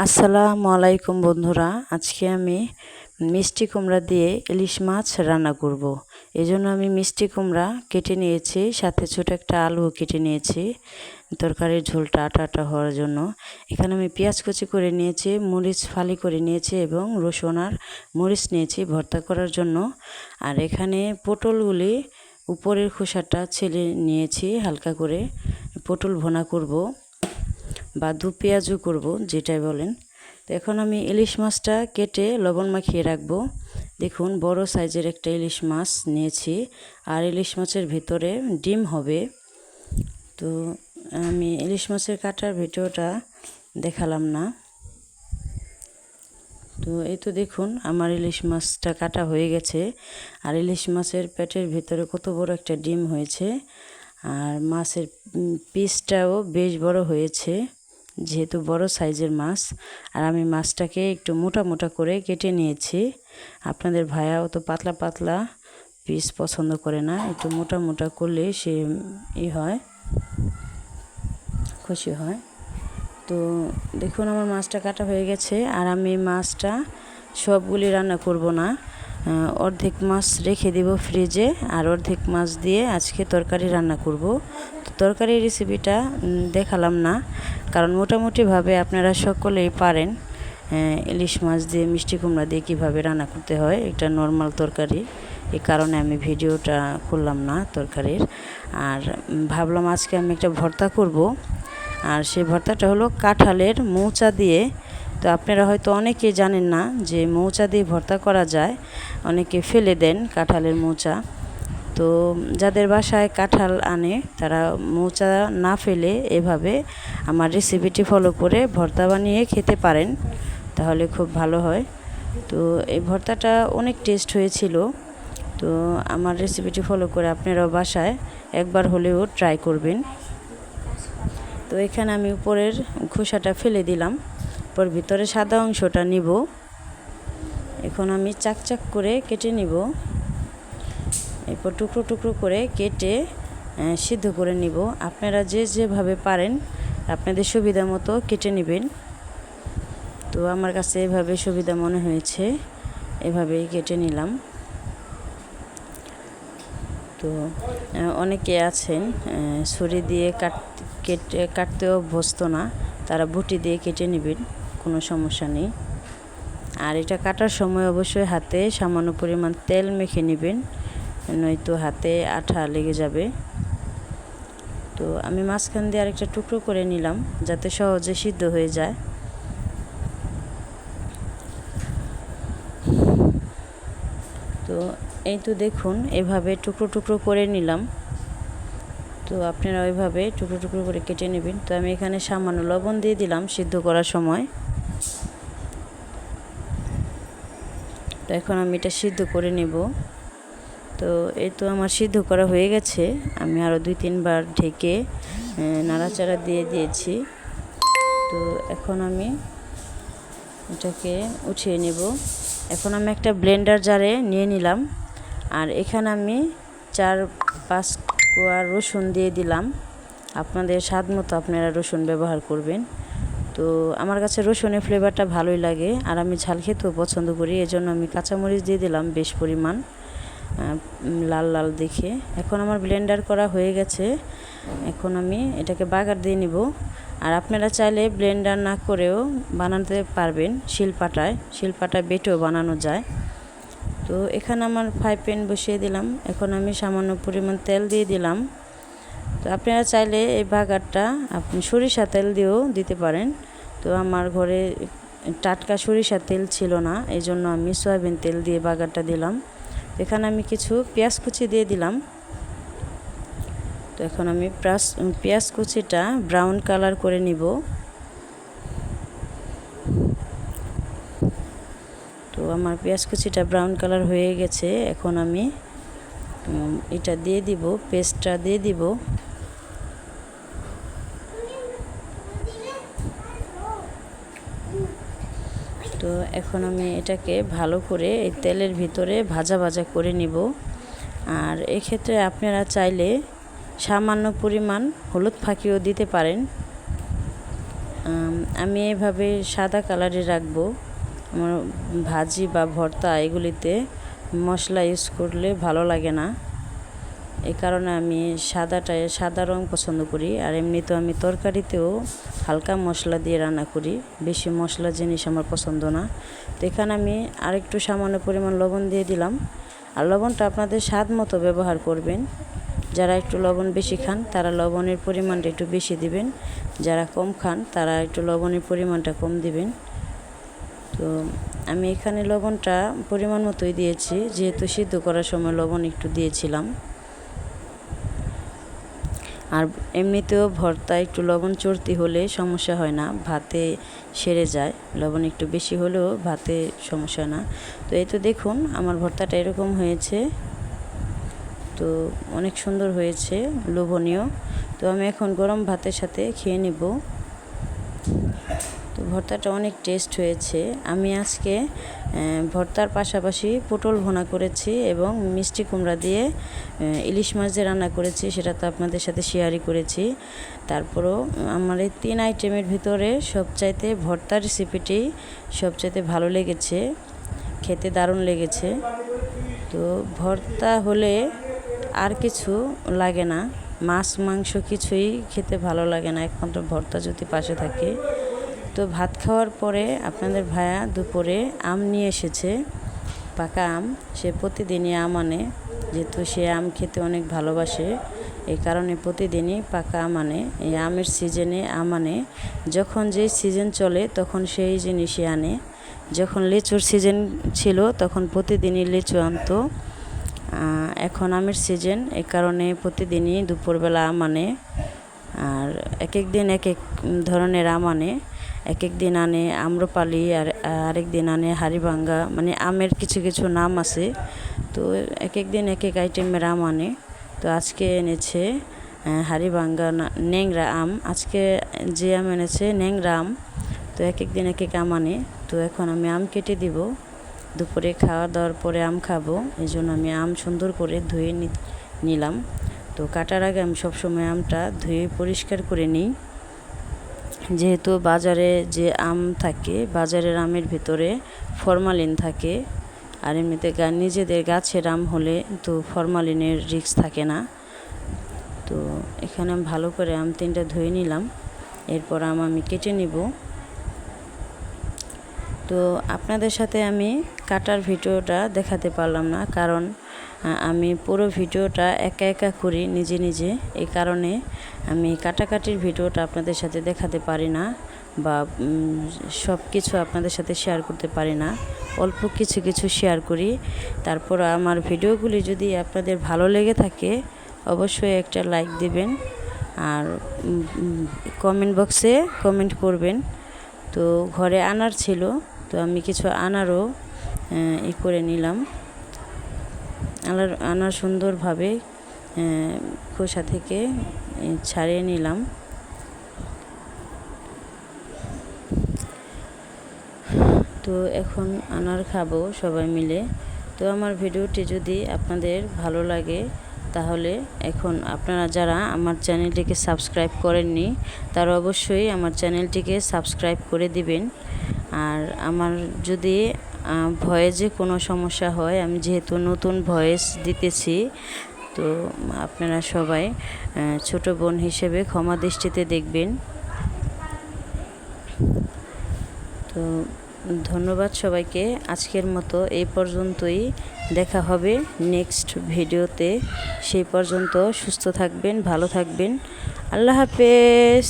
আসসালামু আলাইকুম বন্ধুরা, আজকে আমি মিষ্টি কুমড়া দিয়ে ইলিশ মাছ রান্না করব। জন্য আমি মিষ্টি কুমড়া কেটে নিয়েছি, সাথে ছোট একটা আলু কেটে নিয়েছি, তরকারির ঝোলটা আটা আটা হওয়ার জন্য। এখানে আমি পেঁয়াজ কুচি করে নিয়েছি, মরিচ ফালি করে নিয়েছি এবং রসুন আর মরিচ নিয়েছি ভর্তা করার জন্য। আর এখানে পটলগুলি উপরের খোসাটা ছেলে নিয়েছি, হালকা করে পটল ভোনা করব। বা দু পেঁয়াজও করব, যেটাই বলেন। তো এখন আমি ইলিশ মাছটা কেটে লবণ মাখিয়ে রাখব। দেখুন, বড় সাইজের একটা ইলিশ মাছ নিয়েছি, আর ইলিশ মাছের ভিতরে ডিম হবে। তো আমি ইলিশ মাছের কাটার ভিডিওটা দেখালাম না। তো এই তো দেখুন, আমার ইলিশ মাছটা কাটা হয়ে গেছে। আর ইলিশ মাছের পেটের ভিতরে কত বড় একটা ডিম হয়েছে। আর মাছের পিসটাও বেশ বড় হয়েছে। যেহেতু বড় সাইজের মাছ, আর আমি মাছটাকে একটু মোটা মোটা করে কেটে নিয়েছি। আপনাদের ভাইয়াও তো পাতলা পাতলা পিস পছন্দ করে না, একটু মোটা মোটা করলে সে ই হয়, খুশি হয়। তো দেখুন আমার মাছটা কাটা হয়ে গেছে, আর আমি মাছটা সবগুলি রান্না করব না। অর্ধেক মাছ রেখে দেব ফ্রিজে আর অর্ধেক মাছ দিয়ে আজকে তরকারি রান্না করব। তো তরকারি রেসিপিটা দেখালাম না, কারণ মোটামুটিভাবে আপনারা সকলেই পারেন ইলিশ মাছ দিয়ে, মিষ্টি কুমড়া দিয়ে কীভাবে রান্না করতে হয়, এটা নর্মাল তরকারি। এই কারণে আমি ভিডিওটা করলাম না তরকারির। আর ভাবলাম আজকে আমি একটা ভর্তা করব। আর সেই ভর্তাটা হলো কাঁঠালের মৌচা দিয়ে তো আপনারা হয়তো অনেকে জানেন না যে মৌচা দিয়ে ভর্তা করা যায়। অনেকে ফেলে দেন কাঁঠালের মৌচা। তো যাদের বাসায় কাঁঠাল আনে, তারা মৌচা না ফেলে এভাবে আমার রেসিপিটি ফলো করে ভর্তা বানিয়ে খেতে পারেন, তাহলে খুব ভালো হয়। তো এই ভর্তাটা অনেক টেস্ট হয়েছিল। তো আমার রেসিপিটি ফলো করে আপনারাও বাসায় একবার হলেও ট্রাই করবেন। তো এখানে আমি উপরের খোসাটা ফেলে দিলাম। পর ভিতরে সাদা অংশটা নিব। এখন আমি চাকচাক করে কেটে নিব। এরপর টুকরো টুকরো করে কেটে সিদ্ধ করে নিব। আপনারা যে যেভাবে পারেন, আপনাদের সুবিধা মতো কেটে নেবেন। তো আমার কাছে এভাবে সুবিধা মনে হয়েছে, এভাবেই কেটে নিলাম। তো অনেকে আছেন ছুরি দিয়ে কাট, কেটে, কাটতে অভ্যস্ত না, তারা বুটি দিয়ে কেটে নেবেন। কোনো সমস্যা নেই। আর এটা কাটার সময় অবশ্যই হাতে সামান্য পরিমাণ তেল মেখে নেবেন, নয়তো হাতে আঠা লেগে যাবে। তো আমি মাঝখান দিয়ে আরেকটা টুকরো করে নিলাম, যাতে সহজে সিদ্ধ হয়ে যায়। তো এই তো দেখুন, এভাবে টুকরো টুকরো করে নিলাম। তো আপনারা ওইভাবে টুকরো টুকরো করে কেটে নেবেন। তো আমি এখানে সামান্য লবণ দিয়ে দিলাম সিদ্ধ করার সময়। এখন আমি এটা সিদ্ধ করে নেব। তো এই তো আমার সিদ্ধ করা হয়ে গেছে। আমি আরও দুই, তিনবার ঢেকে নাড়াচাড়া দিয়ে দিয়েছি। তো এখন আমি এটাকে উঠিয়ে নেব। এখন আমি একটা ব্লেন্ডার জারে নিয়ে নিলাম। আর এখানে আমি চার, পাঁচ কোয়া রসুন দিয়ে দিলাম। আপনাদের স্বাদ মতো আপনারা রসুন ব্যবহার করবেন। তো আমার কাছে রসুনের ফ্লেভারটা ভালোই লাগে। আর আমি ঝাল খেতেও পছন্দ করি, এজন্য আমি কাঁচামরিচ দিয়ে দিলাম বেশ পরিমাণ লাল লাল দেখে। এখন আমার ব্লেন্ডার করা হয়ে গেছে। এখন আমি এটাকে বাগার দিয়ে নিব। আর আপনারা চাইলে ব্লেন্ডার না করেও বানাতে পারবেন শিলপাটায়। শিলপাটায় বেটেও বানানো যায়। তো এখানে আমার ফ্রাই প্যান বসিয়ে দিলাম। এখন আমি সামান্য পরিমাণ তেল দিয়ে দিলাম। তো আপনারা চাইলে এই বাগারটা আপনি সরিষা তেল দিয়েও দিতে পারেন। তো আমার ঘরে টাটকা সরিষা তেল ছিল না এই জন্য আমি সয়াবিন তেল দিয়ে বাগারটা দিলাম। এখানে আমি কিছু পেঁয়াজ কুচি দিয়ে দিলাম। তো এখন আমি পেঁয়াজ কুচিটা ব্রাউন কালার করে নিব। তো আমার পেঁয়াজ কুচিটা ব্রাউন কালার হয়ে গেছে। এখন আমি এটা দিয়ে দিব পেস্টটা দিয়ে দিব। তো এখন আমি এটাকে ভালো করে এই তেলের ভিতরে ভাজা ভাজা করে নিব। আর এক্ষেত্রে আপনারা চাইলে সামান্য পরিমাণ হলুদ ফাঁকিও দিতে পারেন। আমি এভাবে সাদা কালারে রাখব। আমার ভাজি বা ভর্তা এগুলিতে। মশলা ইউজ করলে ভালো লাগে না। এই কারণে আমি সাদাটায় সাদা রং পছন্দ করি। আর এমনি তো আমি তরকারিতেও হালকা মশলা দিয়ে রান্না করি। বেশি মশলা জিনিস আমার পছন্দ না। তো এখানে আমি আরেকটু সামান্য পরিমাণ লবণ দিয়ে দিলাম। আর লবণটা আপনাদের স্বাদ মতো ব্যবহার করবেন। যারা একটু লবণ বেশি খান, তারা লবণের পরিমাণটা একটু বেশি দিবেন। যারা কম খান, তারা একটু লবণের পরিমাণটা কম দিবেন। তো আমি এখানে লবণটা পরিমাণ মতোই দিয়েছি, যেহেতু সিদ্ধ করার সময় লবণ একটু দিয়েছিলাম। আর এমনিতেও ভর্তা একটু লবণ চর্তি হলে সমস্যা হয় না, ভাতে সেরে যায়। লবণ একটু বেশি হলেও ভাতে সমস্যা না। তো এই তো দেখুন, আমার ভর্তাটা এরকম হয়েছে। তো অনেক সুন্দর হয়েছে, লোভনীয়। তো আমি এখন গরম ভাতের সাথে খেয়ে নিব। ভর্তাটা অনেক টেস্ট হয়েছে। আমি আজকে ভর্তার পাশাপাশি পটল ভোনা করেছি এবং মিষ্টি কুমড়া দিয়ে ইলিশ মাছ যে রান্না করেছি, সেটা তো আপনাদের সাথে শেয়ারই করেছি। তারপরও আমার এই তিন আইটেমের ভিতরে সবচাইতে ভর্তার রেসিপিটি সবচাইতে ভালো লেগেছে, খেতে দারুণ লেগেছে। তো ভর্তা হলে আর কিছু লাগে না, মাছ, মাংস কিছুই খেতে ভালো লাগে না, একমাত্র ভর্তা যদি পাশে থাকে। তো ভাত খাওয়ার পরে আপনাদের ভাইয়া দুপুরে আম নিয়ে এসেছে, পাকা আম। সে প্রতিদিনই আম আনে, যেহেতু সে আম খেতে অনেক ভালোবাসে। এই কারণে প্রতিদিনই পাকা আম আনে, এই আমের সিজনে আম আনে। যখন যেই সিজন চলে, তখন সেই জিনিসই আনে। যখন লিচুর সিজন ছিল, তখন প্রতিদিনই লিচু আনতো। এখন আমের সিজন, এই কারণে প্রতিদিনই দুপুরবেলা আম আনে। আর এক এক দিন এক এক ধরনের আম আনে। এক এক দিন আনে আম্রপালি আর, আরেক দিন আনে হাড়িভাঙ্গা মানে আমের কিছু কিছু নাম আছে। তো এক এক দিন এক এক আইটেমের আম আনে। তো আজকে এনেছে হাড়িভাঙ্গা ন্যাংরা আম। আজকে যে আম এনেছে, ন্যাংরা আম। তো এক এক দিন এক এক আম আনে। তো এখন আমি আম কেটে দিব। দুপুরে খাওয়া দাওয়ার পরে আম খাব। এই জন্য আমি আম সুন্দর করে ধুয়ে নিলাম। তো কাটার আগে আমি সবসময় আমটা ধুয়ে পরিষ্কার করে নিই। যেহেতু বাজারে যে আম থাকে, বাজারের আমের ভিতরে ফরমালিন থাকে, আর এমনিতে নিজেদের গাছের আম হলে তো ফরমালিনের রিক্স থাকে না। তো এখানে ভালো করে আম তিনটা ধুয়ে নিলাম। এরপর আম আমি কেটে নিব। তো আপনাদের সাথে আমি কাটার ভিডিওটা দেখাতে পারলাম না, কারণ আমি পুরো ভিডিওটা একা একা করি নিজে নিজে। এই কারণে আমি কাটাকাটির ভিডিওটা আপনাদের সাথে দেখাতে পারি না বা সব কিছু আপনাদের সাথে শেয়ার করতে পারি না। অল্প কিছু কিছু শেয়ার করি। তারপর আমার ভিডিওগুলি যদি আপনাদের ভালো লেগে থাকে, অবশ্যই একটা লাইক দিবেন আর কমেন্ট বক্সে কমেন্ট করবেন। তো ঘরে আনার ছিল, তো আমি কিছু আনারও ই করে নিলাম। আনার আনার সুন্দরভাবে খোসা থেকে ছাড়িয়ে নিলাম। তো এখন আনার খাব সবাই মিলে। তো আমার ভিডিওটি যদি আপনাদের ভালো লাগে, তাহলে এখন আপনারা যারা আমার চ্যানেলটিকে সাবস্ক্রাইব করেননি, তারা অবশ্যই আমার চ্যানেলটিকে সাবস্ক্রাইব করে দিবেন। আর আমার যদি ভয়েসে কোনো সমস্যা হয়, আমি যেহেতু নতুন ভয়েস দিতেছি, তো আপনারা সবাই ছোট বোন হিসেবে ক্ষমা দৃষ্টিতে দেখবেন। তো ধন্যবাদ সবাইকে, আজকের মতো এই পর্যন্তই। দেখা হবে নেক্সট ভিডিওতে। সেই পর্যন্ত সুস্থ থাকবেন, ভালো থাকবেন। আল্লাহ হাফেজ।